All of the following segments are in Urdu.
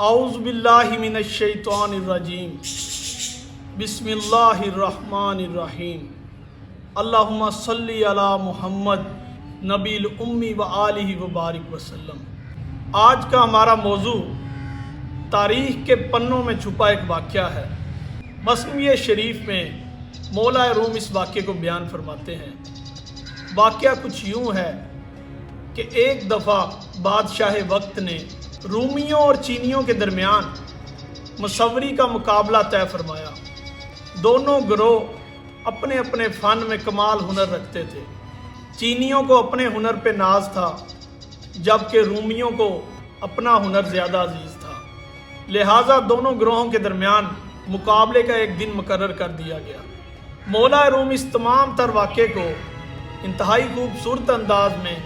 اعوذ باللہ من الشیطان الرجیم۔ بسم اللہ الرحمن الرحیم۔ اللہم صلی علی محمد نبی الامی و آلہ و بارک وسلم۔ آج کا ہمارا موضوع تاریخ کے پنوں میں چھپا ایک واقعہ ہے۔ مصنوعی شریف میں مولا روم اس واقعے کو بیان فرماتے ہیں۔ واقعہ کچھ یوں ہے کہ ایک دفعہ بادشاہ وقت نے رومیوں اور چینیوں کے درمیان مصوری کا مقابلہ طے فرمایا۔ دونوں گروہ اپنے اپنے فن میں کمال ہنر رکھتے تھے۔ چینیوں کو اپنے ہنر پہ ناز تھا، جبکہ رومیوں کو اپنا ہنر زیادہ عزیز تھا۔ لہٰذا دونوں گروہوں کے درمیان مقابلے کا ایک دن مقرر کر دیا گیا۔ مولا روم اس تمام تر واقعے کو انتہائی خوبصورت انداز میں،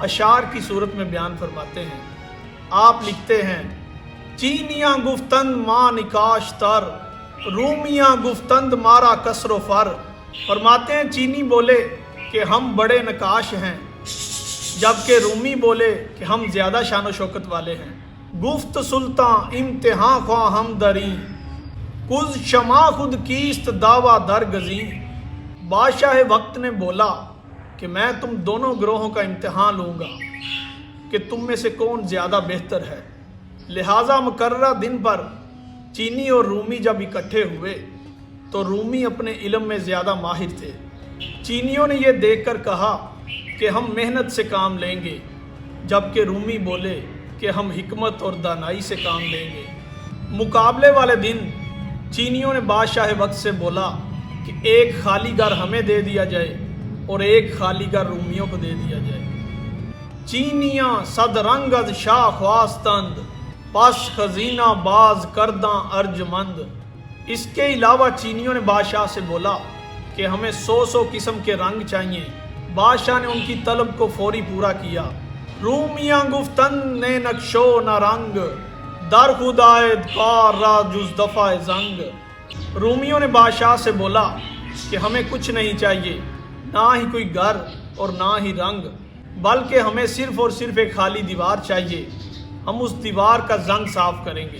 اشعار کی صورت میں بیان فرماتے ہیں۔ آپ لکھتے ہیں، چینیاں گفتند ماں نکاش تر، رومیاں گفتند مارا کسر و فر۔ فرماتے ہیں، چینی بولے کہ ہم بڑے نقاش ہیں، جبکہ رومی بولے کہ ہم زیادہ شان و شوکت والے ہیں۔ گفت سلطان، امتحان خواہ ہم دری۔ کز شما خود کیست دعویٰ در گزی۔ بادشاہ وقت نے بولا کہ میں تم دونوں گروہوں کا امتحان لوں گا۔ کہ تم میں سے کون زیادہ بہتر ہے۔ لہٰذا مقررہ دن پر چینی اور رومی جب اکٹھے ہوئے، تو رومی اپنے علم میں زیادہ ماہر تھے۔ چینیوں نے یہ دیکھ کر کہا کہ ہم محنت سے کام لیں گے، جبکہ رومی بولے کہ ہم حکمت اور دانائی سے کام لیں گے۔ مقابلے والے دن چینیوں نے بادشاہ وقت سے بولا کہ ایک خالی گھر ہمیں دے دیا جائے اور ایک خالی گھر رومیوں کو دے دیا جائے۔ چینیاں صد رنگ از شاہ خواستند پس خزینہ باز کرداں ارجمند اس کے علاوہ چینیوں نے بادشاہ سے بولا کہ ہمیں سو سو قسم کے رنگ چاہیے۔ بادشاہ نے ان کی طلب کو فوری پورا کیا۔ رومیاں گفتن نے نقشو نہ رنگ، در خدائد کار را جز دفع زنگ۔ رومیوں نے بادشاہ سے بولا کہ ہمیں کچھ نہیں چاہیے، نہ ہی کوئی گھر اور نہ ہی رنگ۔ بلکہ ہمیں صرف اور صرف ایک خالی دیوار چاہیے۔ ہم اس دیوار کا زنگ صاف کریں گے۔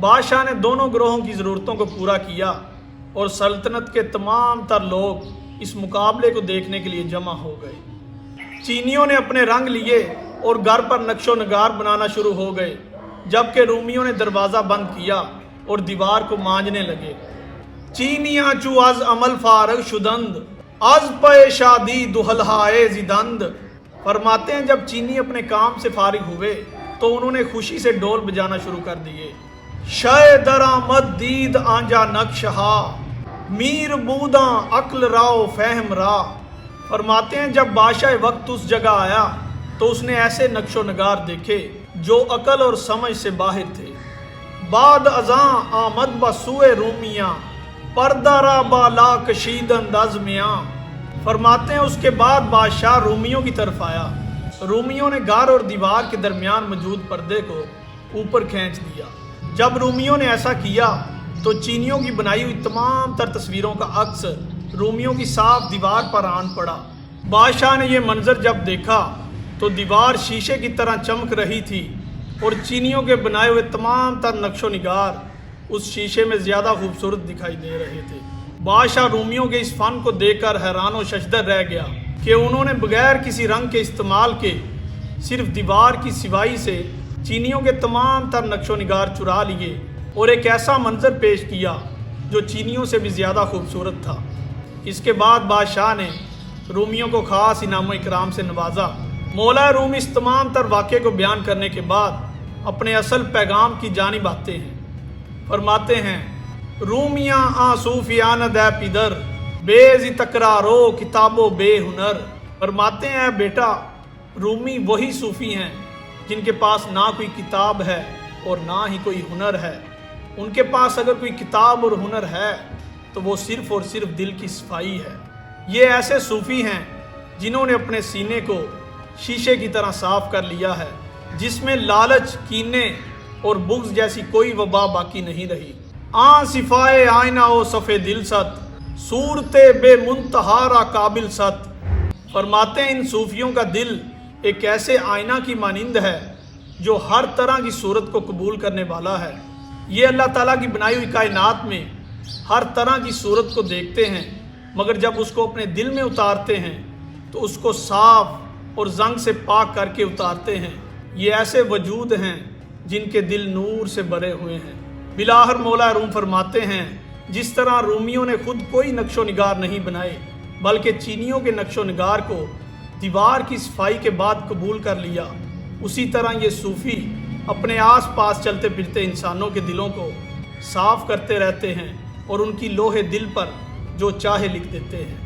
بادشاہ نے دونوں گروہوں کی ضرورتوں کو پورا کیا اور سلطنت کے تمام تر لوگ اس مقابلے کو دیکھنے کے لیے جمع ہو گئے۔ چینیوں نے اپنے رنگ لیے اور گھر پر نقش و نگار بنانا شروع ہو گئے، جبکہ رومیوں نے دروازہ بند کیا اور دیوار کو مانجنے لگے۔ چینیاں چو از عمل فارغ شدند، از پے شادی دہلہائے زدند۔ فرماتے ہیں جب چینی اپنے کام سے فارغ ہوئے تو انہوں نے خوشی سے ڈول بجانا شروع کر دیے۔ شے درآمد دید آنجا نقش ہا، میر بوداں عقل راو فہم را۔ فرماتے ہیں جب بادشاہ وقت اس جگہ آیا تو اس نے ایسے نقش و نگار دیکھے جو عقل اور سمجھ سے باہر تھے۔ بعد ازاں آمد بسوئے رومیاں، پردہ را بالا کشید انداز میاں۔ فرماتے ہیں اس کے بعد بادشاہ رومیوں کی طرف آیا۔ رومیوں نے گار اور دیوار کے درمیان موجود پردے کو اوپر کھینچ دیا۔ جب رومیوں نے ایسا کیا تو چینیوں کی بنائی ہوئی تمام تر تصویروں کا عکس رومیوں کی صاف دیوار پر آن پڑا۔ بادشاہ نے یہ منظر جب دیکھا تو دیوار شیشے کی طرح چمک رہی تھی اور چینیوں کے بنائے ہوئے تمام تر نقش و نگار اس شیشے میں زیادہ خوبصورت دکھائی دے رہے تھے۔ بادشاہ رومیوں کے اس فن کو دیکھ کر حیران و ششدر رہ گیا کہ انہوں نے بغیر کسی رنگ کے استعمال کے صرف دیوار کی سوائی سے چینیوں کے تمام تر نقش و نگار چرا لیے اور ایک ایسا منظر پیش کیا جو چینیوں سے بھی زیادہ خوبصورت تھا۔ اس کے بعد بادشاہ نے رومیوں کو خاص انعام و اکرام سے نوازا۔ مولا روم اس تمام تر واقعے کو بیان کرنے کے بعد اپنے اصل پیغام کی جانب آتے ہیں۔ فرماتے ہیں رومیاں آ صوفیان دے پدر، بے زی تکرارو کتاب و بے ہنر۔ فرماتے ہیں، بیٹا، رومی وہی صوفی ہیں جن کے پاس نہ کوئی کتاب ہے اور نہ ہی کوئی ہنر ہے۔ ان کے پاس اگر کوئی کتاب اور ہنر ہے، تو وہ صرف اور صرف دل کی صفائی ہے۔ یہ ایسے صوفی ہیں جنہوں نے اپنے سینے کو شیشے کی طرح صاف کر لیا ہے، جس میں لالچ، کینے اور بغض جیسی کوئی وبا باقی نہیں رہی۔ آن صفائے آئینہ او صفے دل ست صورت بے منتہارا قابل ست فرماتے ہیں ان صوفیوں کا دل ایک ایسے آئینہ کی مانند ہے جو ہر طرح کی صورت کو قبول کرنے والا ہے۔ یہ اللہ تعالیٰ کی بنائی ہوئی کائنات میں ہر طرح کی صورت کو دیکھتے ہیں، مگر جب اس کو اپنے دل میں اتارتے ہیں، تو اس کو صاف اور زنگ سے پاک کر کے اتارتے ہیں۔ یہ ایسے وجود ہیں جن کے دل نور سے بھرے ہوئے ہیں۔ بلاہر مولا روم فرماتے ہیں، جس طرح رومیوں نے خود کوئی نقش و نگار نہیں بنائے، بلکہ چینیوں کے نقش و نگار کو دیوار کی صفائی کے بعد قبول کر لیا۔ اسی طرح یہ صوفی اپنے آس پاس چلتے پھرتے انسانوں کے دلوں کو صاف کرتے رہتے ہیں اور ان کی لوہے دل پر جو چاہے لکھ دیتے ہیں۔